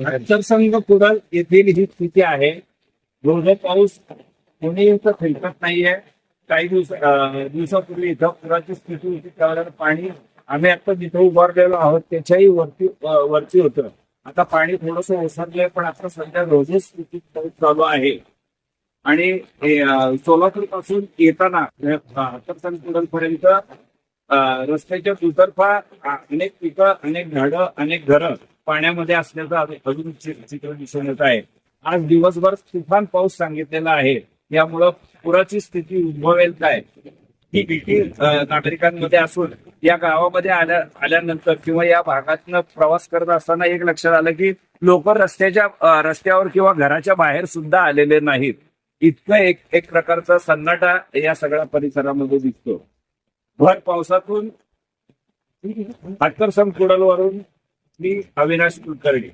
मतदारसंघ कुडल येथील ही स्थिती आहे. रोज पाऊस कोणी इथं फिरकत नाहीये. काही दिवस दिवसापूर्वी इथं पुराची स्थिती होती त्यावेळेला पाणी आम्ही आता जिथं उभारलेलो आहोत त्याच्याही वरती वरती होतं. आता पाणी थोडस ओसरलंय पण आता सध्या रोजच स्थिती पाऊस चालू आहे. आणि सोलापूरपासून येताना सरसंघ कुडल पर्यंत रस्त्याच्या दुतर्फा अनेक पिकं अनेक झाडं अनेक घरं पाण्यामध्ये असल्याचं अजून- चित्र दिसून येत आहे. आज दिवसभर तुफान पाऊस सांगितलेला आहे. यामुळं पुराची स्थिती उद्भवेल काय? ही भीती नागरिकांमध्ये असून या गावामध्ये आल्या आल्यानंतर किंवा या भागातनं प्रवास करत असताना एक लक्षात आलं की लोक रस्त्याच्या रस्त्यावर किंवा घराच्या बाहेर सुद्धा आलेले नाहीत. इतकं एक एक प्रकारचा सन्नाटा या सगळ्या परिसरामध्ये दिसतो. भर पावसातून अक्करसम कुडलवरून मी अविनाश कुलकर्णी.